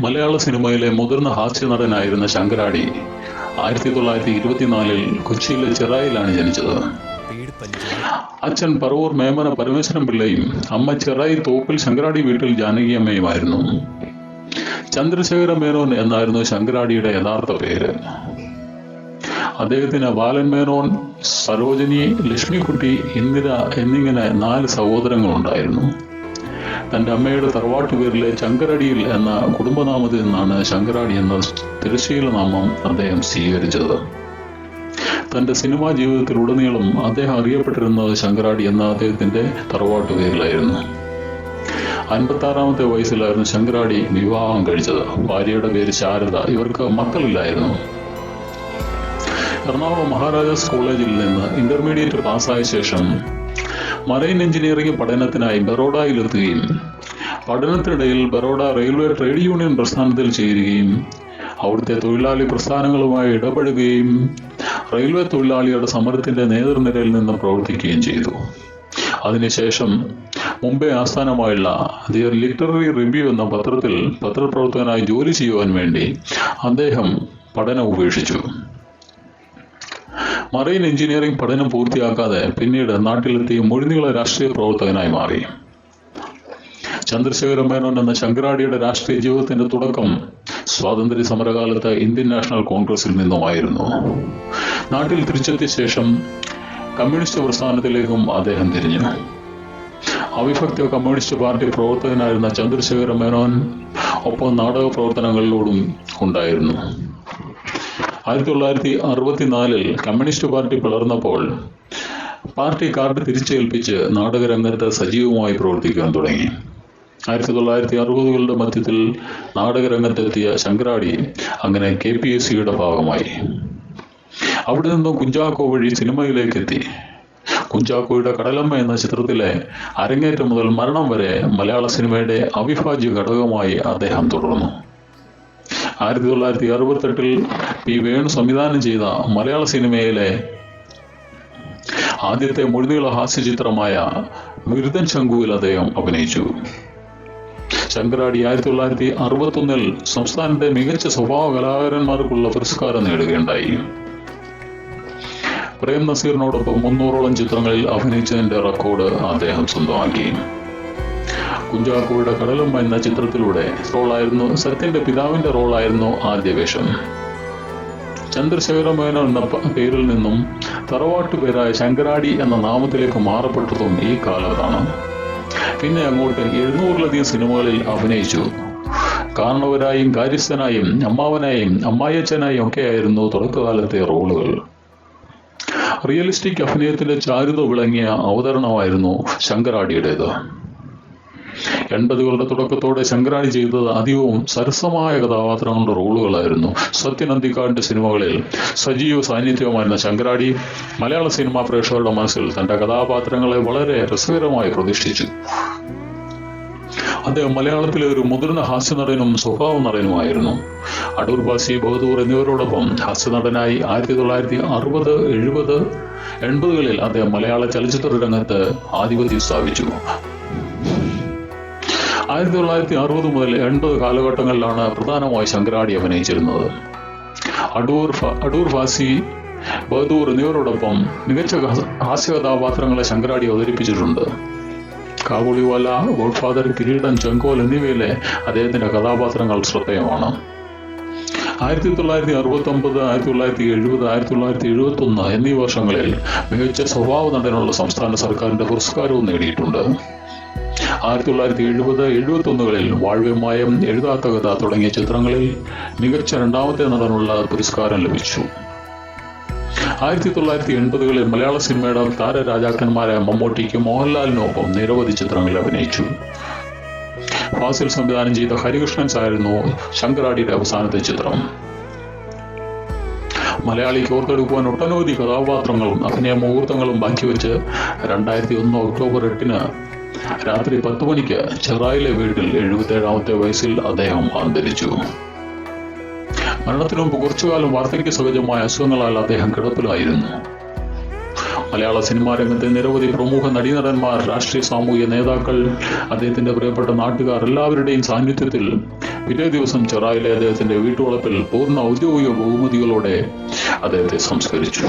മലയാള സിനിമയിലെ മുതിർന്ന ഹാസ്യ നടനായിരുന്ന ശങ്കരാടി ആയിരത്തി തൊള്ളായിരത്തി ഇരുപത്തിനാലിൽ കൊച്ചിയിലെ ചെറായിലാണ് ജനിച്ചത്. അച്ഛൻ പറവൂർ മേമന പരമേശ്വരൻ പിള്ളയും അമ്മ ചെറായി തോപ്പിൽ ശങ്കരാടി വീട്ടിൽ ജാനകിയമ്മയുമായിരുന്നു. ചന്ദ്രശേഖര മേനോൻ എന്നായിരുന്നു ശങ്കരാടിയുടെ യഥാർത്ഥ പേര്. അദ്ദേഹത്തിന് ബാലൻ മേനോൻ സരോജിനി ലക്ഷ്മിക്കുട്ടി ഇന്ദിര എന്നിങ്ങനെ നാല് സഹോദരങ്ങളുണ്ടായിരുന്നു. തന്റെ അമ്മയുടെ തറവാട്ടു പേരിലെ ശങ്കരടിയിൽ എന്ന കുടുംബനാമത്തിൽ നിന്നാണ് ശങ്കരാടി എന്ന തിരശ്ശീല നാമം അദ്ദേഹം സ്വീകരിച്ചത്. തന്റെ സിനിമാ ജീവിതത്തിലുടനീളം അദ്ദേഹം അറിയപ്പെട്ടിരുന്നത് ശങ്കരാടി എന്ന അദ്ദേഹത്തിന്റെ തറവാട്ടു പേരിലായിരുന്നു അൻപത്താറാമത്തെ വയസ്സിലായിരുന്നു ശങ്കരാടി വിവാഹം കഴിച്ചത്. ഭാര്യയുടെ പേര് ശാരദ ഇവർക്ക് മക്കളില്ലായിരുന്നു. എറണാകുളം മഹാരാജാസ് കോളേജിൽ നിന്ന് ഇന്റർമീഡിയറ്റ് പാസ്സായ ശേഷം മറൈൻ എഞ്ചിനീയറിംഗ് പഠനത്തിനായി ബറോഡയിലെത്തുകയും പഠനത്തിനിടയിൽ ബറോഡ റെയിൽവേ ട്രേഡ് യൂണിയൻ പ്രസ്ഥാനത്തിൽ ചേരുകയും അവിടുത്തെ തൊഴിലാളി പ്രസ്ഥാനങ്ങളുമായി ഇടപെടുകയും റെയിൽവേ തൊഴിലാളിയുടെ സമരത്തിന്റെ നേതൃനിരയിൽ നിന്ന് പ്രവർത്തിക്കുകയും ചെയ്തു. അതിനുശേഷം മുംബൈ ആസ്ഥാനമായുള്ള ദിയർ ലിറ്റററി റിവ്യൂ എന്ന പത്രത്തിൽ പത്രപ്രവർത്തകനായി ജോലി ചെയ്യുവാൻ വേണ്ടി അദ്ദേഹം പഠനം ഉപേക്ഷിച്ചു. മറൈൻ എഞ്ചിനീയറിംഗ് പഠനം പൂർത്തിയാക്കാതെ പിന്നീട് നാട്ടിലെത്തിയ മൊഴിനികളെ രാഷ്ട്രീയ പ്രവർത്തകനായി മാറി. ചന്ദ്രശേഖര മേനോൻ എന്ന ശങ്കരാടിയുടെ രാഷ്ട്രീയ ജീവിതത്തിന്റെ തുടക്കം സ്വാതന്ത്ര്യ സമരകാലത്ത് ഇന്ത്യൻ നാഷണൽ കോൺഗ്രസിൽ നിന്നുമായിരുന്നു. നാട്ടിൽ തിരിച്ചെത്തിയ ശേഷം കമ്മ്യൂണിസ്റ്റ് പ്രസ്ഥാനത്തിലേക്കും അദ്ദേഹം തിരിഞ്ഞു. അവിഭക്ത കമ്മ്യൂണിസ്റ്റ് പാർട്ടി പ്രവർത്തകനായിരുന്ന ചന്ദ്രശേഖര മേനോൻ ഒപ്പം നാടക പ്രവർത്തനങ്ങളിലൂടും ഉണ്ടായിരുന്നു. ആയിരത്തി തൊള്ളായിരത്തി അറുപത്തിനാലിൽ കമ്മ്യൂണിസ്റ്റ് പാർട്ടി പിളർന്നപ്പോൾ പാർട്ടി കാർഡ് തിരിച്ചേൽപ്പിച്ച് നാടകരംഗത്ത് സജീവമായി പ്രവർത്തിക്കാൻ തുടങ്ങി. ആയിരത്തി തൊള്ളായിരത്തി അറുപതുകളുടെ മധ്യത്തിൽ നാടകരംഗത്തെത്തിയ ശങ്കരാടി അങ്ങനെ കെ പി എസ് സിയുടെ ഭാഗമായി. അവിടെ നിന്നും കുഞ്ചാക്കോ വഴി സിനിമയിലേക്ക് എത്തി കുഞ്ചാക്കോയുടെ കടലമ്മ എന്ന ചിത്രത്തിലെ അരങ്ങേറ്റം മുതൽ മരണം വരെ മലയാള സിനിമയുടെ അവിഭാജ്യ ഘടകമായി അദ്ദേഹം തുടർന്നു. ആയിരത്തി തൊള്ളായിരത്തി അറുപത്തെട്ടിൽ പി വേണു സംവിധാനം ചെയ്ത മലയാള സിനിമയിലെ ആദ്യത്തെ മുഴുനീള ഹാസ്യചിത്രമായ വിരുദ്ധൻ ശംഖുവിൽ അദ്ദേഹം അഭിനയിച്ചു. ശങ്കരാടി ആയിരത്തി തൊള്ളായിരത്തി അറുപത്തൊന്നിൽ സംസ്ഥാനത്തെ മികച്ച സ്വഭാവ കലാകാരന്മാർക്കുള്ള പുരസ്കാരം നേടുകയുണ്ടായി. പ്രേം നസീറിനോടൊപ്പം മുന്നൂറോളം ചിത്രങ്ങളിൽ അഭിനയിച്ചതിന്റെ റെക്കോർഡ് അദ്ദേഹം സ്വന്തമാക്കി. കുഞ്ചാക്കോയുടെ കടലമ്മ എന്ന ചിത്രത്തിലൂടെ റോളായിരുന്നു സത്യന്റെ പിതാവിന്റെ റോളായിരുന്നു ആദ്യ വേഷം. ചന്ദ്രശേഖര മേനോൻ എന്ന പേരിൽ നിന്നും തറവാട്ടു പേരായ ശങ്കരാടി എന്ന നാമത്തിലേക്ക് മാറപ്പെട്ടതും ഈ കാലത്താണ് പിന്നെ അങ്ങോട്ട് എഴുന്നൂറിലധികം സിനിമകളിൽ അഭിനയിച്ചു. കാരണവരായും കാര്യസ്ഥനായും അമ്മാവനായും അമ്മായിയച്ഛനായും ഒക്കെയായിരുന്നു തുടക്കകാലത്തെ റോളുകൾ. റിയലിസ്റ്റിക് അഭിനയത്തിന്റെ ചാരുത വിളങ്ങിയ അവതരണമായിരുന്നു ശങ്കരാടിയുടേത്. എൺപതുകളുടെ തുടക്കത്തോടെ ശങ്കരാടി ചെയ്തത് അധികവും സരസമായ കഥാപാത്രങ്ങളുടെ റോളുകളായിരുന്നു. സത്യൻ അന്തിക്കാടിന്റെ സിനിമകളിൽ സജീവ സാന്നിധ്യവുമായിരുന്ന ശങ്കരാടി മലയാള സിനിമാ പ്രേക്ഷകരുടെ മനസ്സിൽ തന്റെ കഥാപാത്രങ്ങളെ വളരെ രസകരമായി പ്രതിഷ്ഠിച്ചു. അദ്ദേഹം മലയാളത്തിലെ ഒരു മുതിർന്ന ഹാസ്യനടനും സ്വഭാവ നടനുമായിരുന്നു. അടൂർ ബാസി ബഹദൂർ എന്നിവരോടൊപ്പം ഹാസ്യനടനായി ആയിരത്തി തൊള്ളായിരത്തി അറുപത് എഴുപത് എൺപതുകളിൽ അദ്ദേഹം മലയാള ചലച്ചിത്ര രംഗത്ത് ആധിപത്യം സ്ഥാപിച്ചു. ആയിരത്തി തൊള്ളായിരത്തി അറുപത് മുതൽ എൺപത് കാലഘട്ടങ്ങളിലാണ് പ്രധാനമായി ശങ്കരാടി അഭിനയിച്ചിരുന്നത്. അടൂർ അടൂർ ഫാസി ബഹദൂർ എന്നിവരോടൊപ്പം മികച്ച ഹാസ്യ കഥാപാത്രങ്ങളെ ശങ്കരാടി അവതരിപ്പിച്ചിട്ടുണ്ട്. കാബുളിവാല ഗോഡ്ഫാദർ കിരീടൻ ചെങ്കോൽ എന്നിവയിലെ അദ്ദേഹത്തിന്റെ കഥാപാത്രങ്ങൾ ശ്രദ്ധേയമാണ്. ആയിരത്തി തൊള്ളായിരത്തി അറുപത്തി ഒമ്പത് ആയിരത്തി തൊള്ളായിരത്തി എഴുപത് ആയിരത്തി തൊള്ളായിരത്തി എഴുപത്തി ഒന്ന് എന്നീ വർഷങ്ങളിൽ മികച്ച സ്വഭാവ നടനുള്ള സംസ്ഥാന സർക്കാരിന്റെ പുരസ്കാരവും നേടിയിട്ടുണ്ട്. ആയിരത്തി തൊള്ളായിരത്തി എഴുപത് എഴുപത്തി ഒന്നുകളിൽ വാഴ്വ്യമായം എഴുതാത്ത കഥ തുടങ്ങിയ ചിത്രങ്ങളിൽ മികച്ച രണ്ടാമത്തെ നടനുള്ള പുരസ്കാരം ലഭിച്ചു. ആയിരത്തി തൊള്ളായിരത്തി എൺപതുകളിൽ മലയാള സിനിമയുടെ താരരാജാക്കന്മാരായ മമ്മൂട്ടിക്കും മോഹൻലാലിനൊപ്പം നിരവധി ചിത്രങ്ങളിൽ അഭിനയിച്ചു. ഫാസിൽ സംവിധാനം ചെയ്ത ഹരികൃഷ്ണൻസ് ആയിരുന്നു ശങ്കരാടിയുടെ അവസാനത്തെ ചിത്രം. മലയാളിക്ക് ഓർത്തെടുക്കുവാൻ ഒട്ടനവധി കഥാപാത്രങ്ങളും അഭിനയ മുഹൂർത്തങ്ങളും ബാക്കിവെച്ച് രണ്ടായിരത്തി ഒന്ന് ഒക്ടോബർ എട്ടിന് രാത്രി പത്ത് മണിക്ക് ചെറായിലെ വീട്ടിൽ എഴുപത്തേഴാമത്തെ വയസ്സിൽ അദ്ദേഹം അന്തരിച്ചു. മരണത്തിനു മുമ്പ് കുറച്ചുകാലം വാർദ്ധക്യ സഹജമായ അസുഖങ്ങളാൽ അദ്ദേഹം കിടപ്പിലായിരുന്നു. മലയാള സിനിമാ രംഗത്തെ നിരവധി പ്രമുഖ നടീനടന്മാർ രാഷ്ട്രീയ സാമൂഹിക നേതാക്കൾ അദ്ദേഹത്തിന്റെ പ്രിയപ്പെട്ട നാട്ടുകാർ എല്ലാവരുടെയും സാന്നിധ്യത്തിൽ പിറ്റേ ദിവസം ചെറായിലെ അദ്ദേഹത്തിന്റെ വീട്ടുവളപ്പിൽ പൂർണ ഔദ്യോഗിക ബഹുമതികളോടെ അദ്ദേഹത്തെ സംസ്കരിച്ചു.